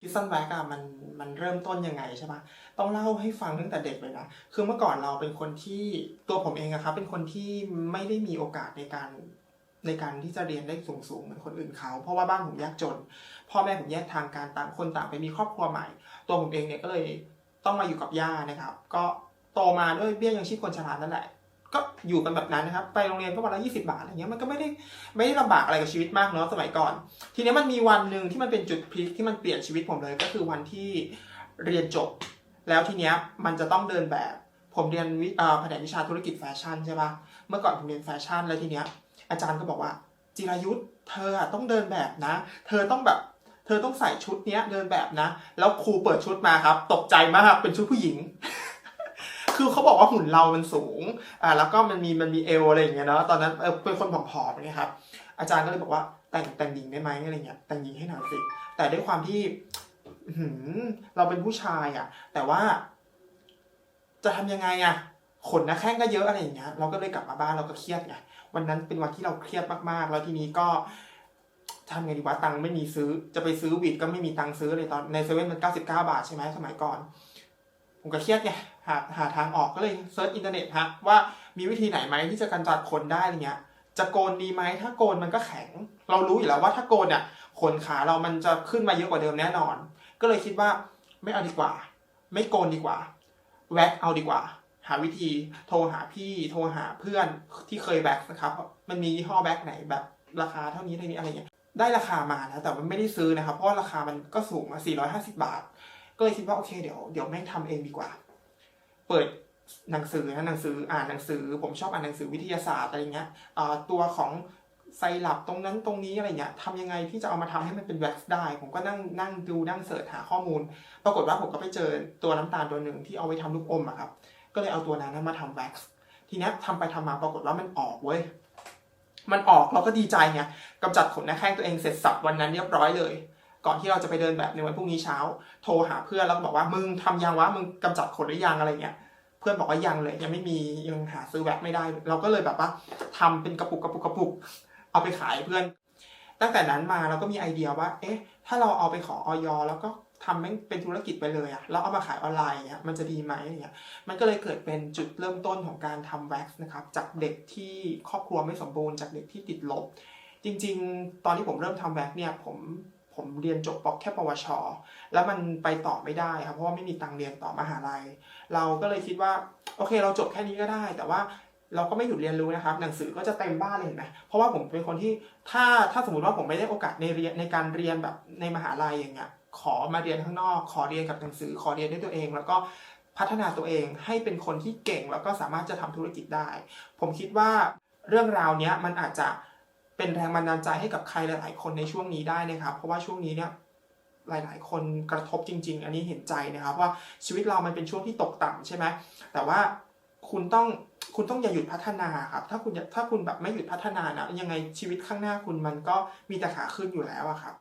คิสซันแบ็กอะมันมันเริ่มต้นยังไงใช่ปะต้องเล่าให้ฟังตั้งแต่เด็กเลยนะ คือเมื่อก่อนเราเป็นคนที่ตัวผมเองอะครับ เป็นคนที่ไม่ได้มีโอกาสในการในการที่จะเรียนได้สูงๆเหมือนคนอื่นเขา เพราะว่าบ้านผมยากจน พ่อแม่ผมแยกทางการต่างคนต่างไปมีครอบครัวใหม่ ตัวผมเองเนี่ยก็เลยต้องมาอยู่กับย่านะครับ ก็โตมาด้วยเบี้ยยังชีพคนชรานั่นแหละ ก็อยู่กันแบบนั้นนะครับ ไปโรงเรียนก็วันละยี่สิบาทอะไรเงี้ยมันก็ไม่ได้ไม่ได้ลำบากอะไรกับชีวิตมากเนาะสมัยก่อน ทีนี้มันมีวันหนึ่งที่มันเป็นจุดพลิกที่มันเปลี่ยนชีวิตผมเลยก็คือวันที่เรียนจบ แล้วทีเนี้ยมันจะต้องเดินแบบ ผมเรียนวิอ่อแผนกวิชาธุรกิจแฟชั่นใช่ปะเมื่อก่อนผมเรียนแฟชั่นแล้วทีเนี้ยอาจารย์ก็บอกว่า จิรายุทธ์เธอต้องเดินแบบนะ เธอต้องแบบเธอต้องใส่ชุดเนี้ยเดินแบบนะ แล้วครูเปิดชุดมาครับ ตกใจมากเป็นชุดผู้หญิง คือเขาบอกว่าหุ่นเรามันสูงอ่าแล้วก็มันมีมันมีเอวอะไรอย่างเงี้ยเนาะตอนนั้นเออเป็นคนผอมๆอย่างเงี้ยครับ อาจารย์ก็เลยบอกว่าแต่งแต่งหญิงได้ไหมอะไรเงี้ยแต่งหญิงให้หน่อยสิแต่ด้วยความที่หือเราเป็นผู้ชายอะแต่ว่า จะทำยังไงอะขนนะแข้งก็เยอะอะไรอย่างเงี้ยเราก็เลยกลับมาบ้านเราก็เครียดไงวันนั้นเป็นวันที่เราเครียดมากๆ แล้วทีนี้ก็ทำไงดีวะตังค์ไม่มีซื้อจะไปซื้อวีดก็ไม่มีตังค์ซื้อเลยตอนในเซเว่นมัน99บาทใช่ไหมสมัยก่อน ผมก็เครียดไงหาหาทางออกก็เลยเซิร์ชอินเทอร์เน็ตฮะว่ามีวิธีไหนไหมที่จะกำจัดขนได้อะไรเงี้ย จะโกนดีไหมถ้าโกนมันก็แข็ง เรารู้อยู่แล้วว่าถ้าโกนเนี่ยขนขาเรามันจะขึ้นมาเยอะกว่าเดิมแน่นอน ก็เลยคิดว่าไม่เอาดีกว่า ไม่โกนดีกว่า แว็กเอาดีกว่า หาวิธีโทรหาพี่โทรหาเพื่อนที่เคยแว็กนะครับ มันมียี่ห้อแว็กไหนแบบราคาเท่านี้เท่านี้อะไรเงี้ยได้ราคามานะแต่มันไม่ได้ซื้อนะครับ เพราะราคามันก็สูงมา450 บาท ก็เลยคิดว่าโอเคเดี๋ยวเดี๋ยวแม่งทำเองดีกว่า เปิดหนังสือนะหนังสืออ่านหนังสือ ผมชอบอ่านหนังสือวิทยาศาสตร์อะไรเงี้ยตัวของไซรัปตรงนั้นตรงนี้อะไรเงี้ยทำยังไงที่จะเอามาทำให้มันเป็นแว็กซ์ได้ ผมก็นั่งนั่งดูนั่งเสิร์ชหาข้อมูล ปรากฏว่าผมก็ไปเจอตัวน้ำตาลตัวหนึ่งที่เอาไว้ทำลูกอมอะครับ ก็เลยเอาตัวนั้นมาทำแว็กซ์ทีนี้ยทำไปทำมาปรากฏว่ามันออกเว้ยมันออกเราก็ดีใจไงกำจัดขนหน้าแข้งตัวเองเสร็จสับวันนั้นเรียบร้อยเลย ก่อนที่เราจะไปเดินแบบในวันพรุ่งนี้เช้า โทรหาเพื่อนแล้วก็บอกว่ามึงทำยังวะมึงกำจัดขนหรือยังอะไรเงี้ยเพื่อนบอกว่ายังเลยยังไม่มียังหาซื้อแว็กไม่ได้ เราก็เลยแบบว่าทำเป็นกระปุกกระปุกกระปุก เอาไปขายเพื่อน ตั้งแต่นั้นมาเราก็มีไอเดียว่า เอ๊ะ ถ้าเราเอาไปขอออยแล้วก็ทำเป็นธุรกิจไปเลยอะแล้วเอามาขายออนไลน์เงี้ยมันจะดีไหมเงี้ยมันก็เลยเกิดเป็นจุดเริ่มต้นของการทำแว็กซ์นะครับ จากเด็กที่ครอบครัวไม่สมบูรณ์จากเด็กที่ติดลบ จริง ๆ ตอนที่ผมเริ่มทำแว็กซ์เนี่ยผม ผมเรียนจบปอกแค่ปวช แล้วมันไปต่อไม่ได้ครับเพราะว่าไม่มีตังค์เรียนต่อมหาลัย เราก็เลยคิดว่าโอเค เราจบแค่นี้ก็ได้ แต่ว่าเราก็ไม่หยุดเรียนรู้นะครับ หนังสือก็จะเต็มบ้านเลยเห็นไหมเพราะว่าผมเป็นคนที่ถ้าถ้าสมมติว่าผมไม่ได้โอกาสในเรียนในการเรียนแบบในมหาลัยอย่างเงี้ยขอมาเรียนข้างนอก ขอเรียนกับหนังสือ ขอเรียนด้วยตัวเอง แล้วก็พัฒนาตัวเองให้เป็นคนที่เก่งแล้วก็สามารถจะทำธุรกิจได้ ผมคิดว่าเรื่องราวเนี้ยมันอาจจะ เป็นแรงบันดาลใจให้กับใครหลาย ๆ คนในช่วงนี้ได้นะครับ เพราะว่าช่วงนี้เนี่ยหลาย ๆ คนกระทบจริง ๆ อันนี้เห็นใจนะครับ ว่าชีวิตเรามันเป็นช่วงที่ตกต่ำใช่ไหมแต่ว่าคุณต้องคุณต้องอย่าหยุดพัฒนาครับ ถ้าคุณถ้าคุณแบบไม่หยุดพัฒนานะยังไงชีวิตข้างหน้าคุณมันก็มีแต่ขาขึ้นอยู่แล้วอะครับ